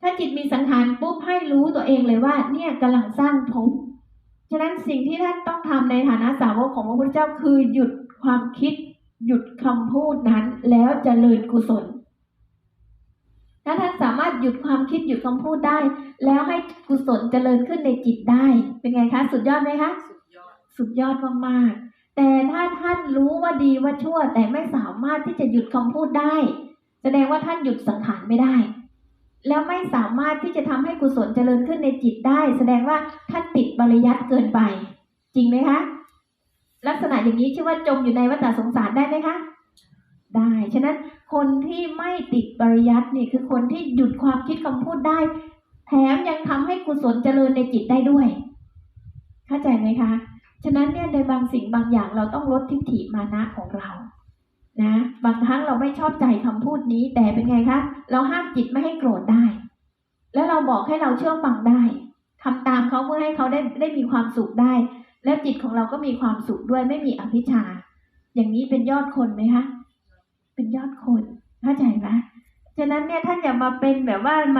ถ้าจิตมีสังขารปุ๊บให้รู้ตัวเองเลยว่า เนี่ยกำลังสร้างภพฉะนั้นสิ่งที่ท่านต้องทำในฐานะสาวกของพระพุทธเจ้าคือหยุดความคิด หยุดคำพูดนั้น แล้วเจริญกุศลถ้าท่านสามารถหยุดความคิดหยุดคำพูดได้ แล้วให้กุศลเจริญขึ้นในจิตได้ เป็นไงคะสุดยอดไหมคะสุดยอดสุดยอดมากๆแต่ถ้าท่านรู้ว่าดีว่าชั่ว แต่ไม่สามารถที่จะหยุดคำพูดได้ แสดงว่าท่านหยุดสังขารไม่ได้ แล้วไม่สามารถที่จะทำให้กุศลเจริญขึ้นในจิตได้ แสดงว่าท่านติดปริยัติเกินไป จริงไหมคะ ลักษณะอย่างนี้ชื่อว่าจมอยู่ในวัฏสงสารได้ไหมคะ ได้ ฉะนั้นคนที่ไม่ติดปริยัตินี่คือคนที่หยุดความคิดคำพูดได้ แถมยังทำให้กุศลเจริญในจิตได้ด้วย เข้าใจไหมคะ ฉะนั้นเนี่ยในบางสิ่งบางอย่างเราต้องลดทิฏฐิมานะของเรา นะบางครั้งเราไม่ชอบใจคำพูดนี้ แต่เป็นไงคะเราห้ามจิตไม่ให้โกรธได้ แล้วเราบอกให้เราเชื่อฟังได้ทำตามเขาเพื่อให้เขาได้ได้มีความสุขได้ แล้วจิตของเราก็มีความสุขด้วยไม่มีอภิชา อย่างนี้เป็นยอดคนไหมคะเป็นยอดคนเข้าใจไหมฉะนั้นเนี่ยท่านอย่ามาเป็นแบบว่ามา